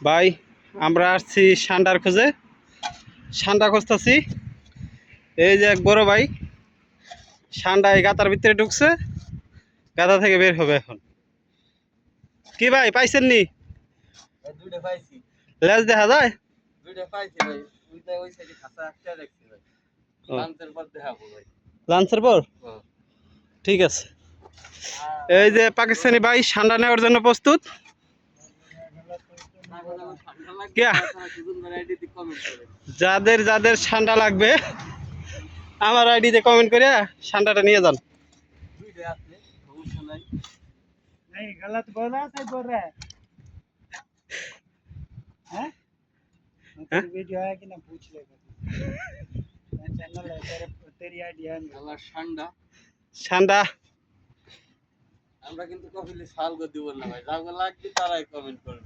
ভাই আমরা আসছি সান্ডার খোঁজে। সান্ডা খুঁজতেছি। এই যে এক বড় ভাই সান্ডা এই গাতার ভিতরে ঢুকছে। গাদা থেকে বের হবে এখন। কি ভাই পাইছেন নি? লেজ দেখা যায়। লাঞ্চের পর। ঠিক আছে। এই যে পাকিস্তানি ভাই সান্ডা নেওয়ার জন্য প্রস্তুত? যাদের যাদের ঠান্ডা লাগবে আমার আইডিতে কমেন্ট করে ঠান্ডাটা নিয়ে যান। ঠান্ডা হ্যাঁ? আমরা কিন্তু কপিলে সালগো দিব না ভাই। যাগো লাগবে তারাই কমেন্ট করবে।